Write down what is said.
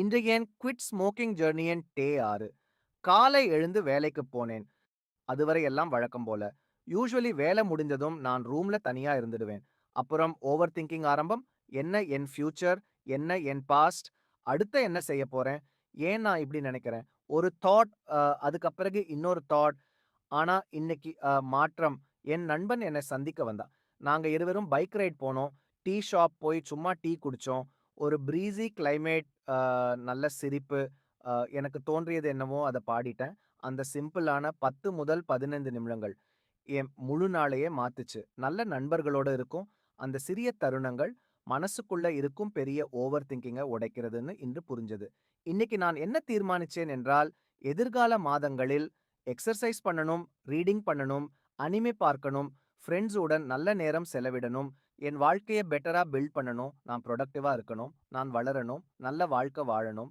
இன்றைய என் quit smoking ஜர்னியின் டே ஆறு காலை எழுந்து வேலைக்கு போனேன். அதுவரை எல்லாம் வழக்கம் போல. யூஸ்வலி வேலை முடிஞ்சதும் நான் ரூம்ல தனியா இருந்துடுவேன். அப்புறம் ஓவர் திங்கிங் ஆரம்பம். என்ன என் ஃபியூச்சர்? என்ன என் பாஸ்ட்? அடுத்த என்ன செய்ய போறேன்? ஏன் நான் இப்படி நினைக்கிறேன்? ஒரு தாட் அ அதுக்கு பிறகு இன்னொரு தாட். ஆனா இன்னைக்கு மாற்றம். என் நண்பன் என்னை சந்திக்க வந்தான். நாங்க இருவரும் பைக் ரைட் போனோம். டீ ஷாப் போய் சும்மா டீ குடிச்சோம். ஒரு ப்ரீஸி கிளைமேட் நல்ல சிரிப்பு. எனக்கு தோன்றியது என்னவோ அதை பாடிட்டேன். அந்த சிம்பிளான 10 முதல் 15 நிமிடங்கள் என் முழு நாளையே மாத்துச்சு. நல்ல நண்பர்களோட இருக்கும். அந்த சிறிய தருணங்கள் மனசுக்குள்ள இருக்கும் பெரிய ஓவர் திங்கிங்கை உடைக்கிறதுன்னு இன்று புரிஞ்சது. இன்னைக்கு நான் என்ன தீர்மானிச்சேன் என்றால், எதிர்கால மாதங்களில் எக்ஸசைஸ் பண்ணணும், ரீடிங் பண்ணணும், அனிமே பார்க்கணும், ஃப்ரெண்ட்ஸுடன் நல்ல நேரம் செலவிடணும், என் வாழ்க்கைய பெட்டரா பில்ட் பண்ணணும், நான் ப்ரொடக்டிவாக இருக்கணும், நான் வளரணும், நல்ல வாழ்க்கை வாழணும்,